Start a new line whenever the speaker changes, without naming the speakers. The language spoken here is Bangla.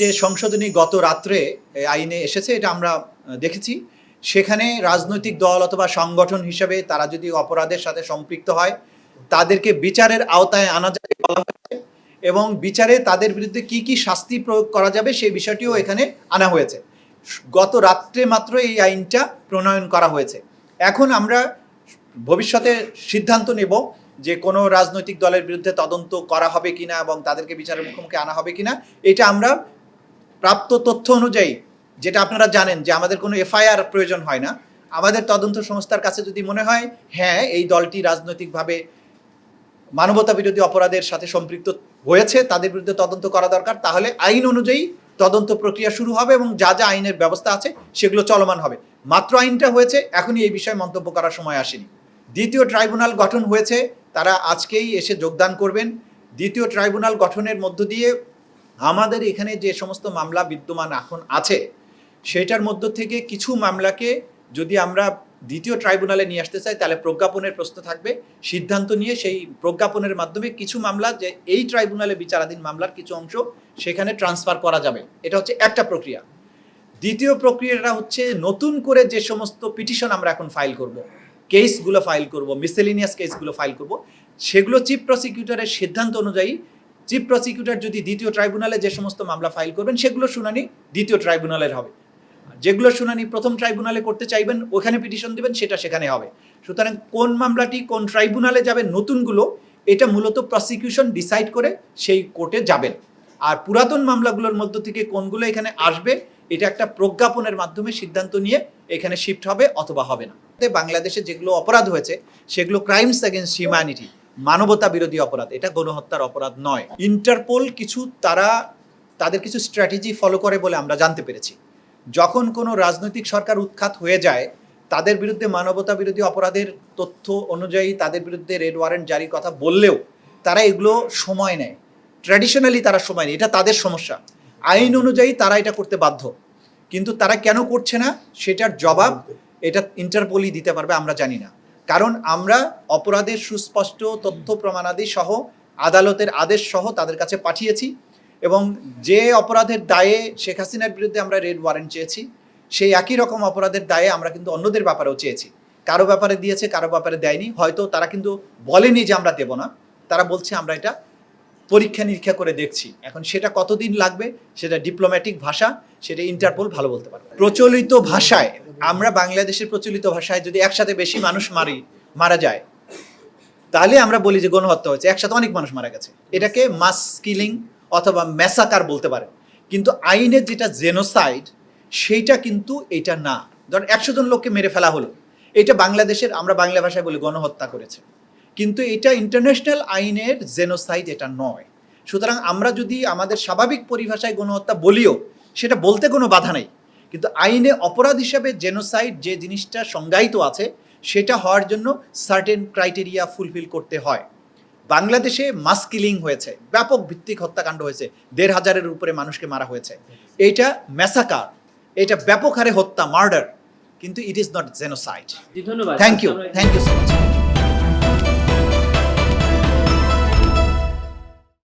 যে সংশোধনী গত রাত্রে আইনে এসেছে, এটা আমরা দেখেছি। সেখানে রাজনৈতিক দল অথবা সংগঠন হিসেবে তারা যদি অপরাধের সাথে সম্পৃক্ত হয়, তাদেরকে বিচারের আওতায় আনা যাবে বলা হয়েছে এবং বিচারে তাদের বিরুদ্ধে কি কি শাস্তি প্রয়োগ করা যাবে সেই বিষয়টিও এখানে আনা হয়েছে। গত রাত্রে মাত্র এই আইনটা প্রণয়ন করা হয়েছে। এখন আমরা ভবিষ্যতে সিদ্ধান্ত নেব যে কোনো রাজনৈতিক দলের বিরুদ্ধে তদন্ত করা হবে কিনা এবং তাদেরকে বিচারের মুখোমুখি আনা হবে কিনা, এটা আমরা প্রাপ্ত তথ্য অনুযায়ী, যেটা আপনারা জানেন যে আমাদের কোনো এফআইআর প্রয়োজন হয় না, আমাদের তদন্ত সংস্থার কাছে যদি মনে হয় হ্যাঁ এই দলটি রাজনৈতিকভাবে মানবতা বিরোধী অপরাধের সাথে সম্পৃক্ত হয়েছে, তাদের বিরুদ্ধে তদন্ত করা দরকার, তাহলে আইন অনুযায়ী তদন্ত প্রক্রিয়া শুরু হবে এবং যা যা আইনের ব্যবস্থা আছে, সেগুলো চলমান হবে। মাত্র আইনটা হয়েছে, এখনই এই বিষয়ে মন্তব্য করার সময় আসেনি। দ্বিতীয় ট্রাইব্যুনাল গঠন হয়েছে, তারা আজকেই এসে যোগদান করবেন। দ্বিতীয় ট্রাইব্যুনাল গঠনের মধ্য দিয়ে আমাদের এখানে যে সমস্ত মামলা বিদ্যমান এখন আছে, সেটার মধ্য থেকে কিছু মামলাকে যদি আমরা দ্বিতীয় ট্রাইব্যুনালে নিয়ে আসতে চাই, তাহলে প্রজ্ঞাপনের প্রশ্ন থাকবে। সিদ্ধান্ত নিয়ে সেই প্রজ্ঞাপনের মাধ্যমে কিছু মামলা, যে এই ট্রাইব্যুনালে বিচারাধীন মামলার কিছু অংশ, সেখানে ট্রান্সফার করা যাবে। এটা হচ্ছে একটা প্রক্রিয়া। দ্বিতীয় প্রক্রিয়াটা হচ্ছে নতুন করে যে সমস্ত পিটিশন আমরা এখন ফাইল করব, কেসগুলো ফাইল করব, মিসেলিনিয়াস কেসগুলো ফাইল করব, সেগুলো চিফ প্রসিকিউটরের সিদ্ধান্ত অনুযায়ী চিফ প্রসিকিউটর যদি দ্বিতীয় ট্রাইব্যুনালে যে সমস্ত মামলা ফাইল করবেন, সেগুলো শুনানি দ্বিতীয় ট্রাইব্যুনালের হবে। যেগুলো শুনানি প্রথম ট্রাইব্যুনালে করতে চাইবেন, ওখানে পিটিশন দেবেন, সেটা সেখানে হবে। সুতরাং কোন মামলাটি, কোন ট্রাইব্যুনালে যাবে, নতুনগুলো, এটা মূলত প্রসিকিউশন ডিসাইড করে সেই কোর্টে যাবেন। আর পুরাতন মামলাগুলোর মধ্য থেকে কোনগুলো এখানে আসবে, এটা একটা প্রজ্ঞাপনের মাধ্যমে সিদ্ধান্ত নিয়ে এখানে শিফট হবে অথবা হবে না। বাংলাদেশে যেগুলো অপরাধ হয়েছে, সেগুলো ক্রাইমস অ্যাগেন্স্ট হিউম্যানিটি মানবতা বিরোধী অপরাধ, এটা গণহত্যার অপরাধ নয়। ইন্টারপোল কিছু তারা, তাদের কিছু স্ট্র্যাটেজি ফলো করে বলে আমরা জানতে পেরেছি। যখন কোনো রাজনৈতিক সরকার উৎখাত হয়ে যায়, তাদের বিরুদ্ধে মানবতা বিরোধী অপরাধের তথ্য অনুযায়ী তাদের বিরুদ্ধে রেড ওয়ারেন্ট জারির কথা বললেও তারা এগুলো সময় নেয়। ট্র্যাডিশনালি তারা সময় নেয়, এটা তাদের সমস্যা। আইন অনুযায়ী তারা এটা করতে বাধ্য। কিন্তু তারা কেন করছে না, সেটার জবাব এটা ইন্টারপোলই দিতে পারবে, আমরা জানি না। কারণ আমরা অপরাধের সুস্পষ্ট তথ্য, প্রমাণাদি সহ আদালতের আদেশ সহ তাদের কাছে পাঠিয়েছি এবং যে অপরাধের দায়ে শেখ হাসিনার বিরুদ্ধে আমরা রেড ওয়ারেন্ট চেয়েছি, সেই একই রকম অপরাধের দায়ে আমরা কিন্তু অন্যদের ব্যাপারেও চেয়েছি। কারও ব্যাপারে দিয়েছে, কারও ব্যাপারে দেয়নি। হয়তো তারা কিন্তু বলেনি যে আমরা দেব না। তারা বলছে, আমরা এটা পরীক্ষা নিরীক্ষা করে দেখছি। এখন সেটা কতদিন লাগবে? সেটা ডিপ্লোম্যাটিক ভাষা, সেটা ইন্টারপোল ভালো বলতে পারবে। প্রচলিত ভাষায় আমরা বাংলাদেশের প্রচলিত ভাষায় যদি একসাথে বেশি মানুষ মারি, মারা যায়, তাহলে আমরা বলি যে গণহত্যা হয়েছে। একসাথে অনেক মানুষ মারা গেছে। এটাকে মাস কিলিং অথবা ম্যাসাকার বলতে পারে। কিন্তু আইনের যেটা জেনোসাইড সেইটা কিন্তু এটা না। ধর একশো জন লোককে মেরে ফেলা হলো। এটা বাংলাদেশের, আমরা বাংলা ভাষায় বলি গণহত্যা করেছে। কিন্তু এটা ইন্টারন্যাশনাল আইনের জেনোসাইড এটা নয়। সুতরাং আমরা যদি আমাদের স্বাভাবিক পরিভাষায় গণহত্যা বলিও, সেটা বলতে কোনো বাধা নেই। কিন্তু আইনে অপরাধ হিসাবে জেনোসাইড যে জিনিসটা সংজ্ঞায়িত আছে সেটা হওয়ার জন্য সার্টেন ক্রাইটেরিয়া ফুলফিল করতে হয়। বাংলাদেশে মাস কিলিং হয়েছে ব্যাপক ভিত্তিক হত্যাকাণ্ড হয়েছে দেড় হাজারের উপরে মানুষকে মারা হয়েছে। এটা ম্যাসাকার এটা ব্যাপক হারে হত্যা মার্ডার কিন্তু it is not genocide thank you thank you so much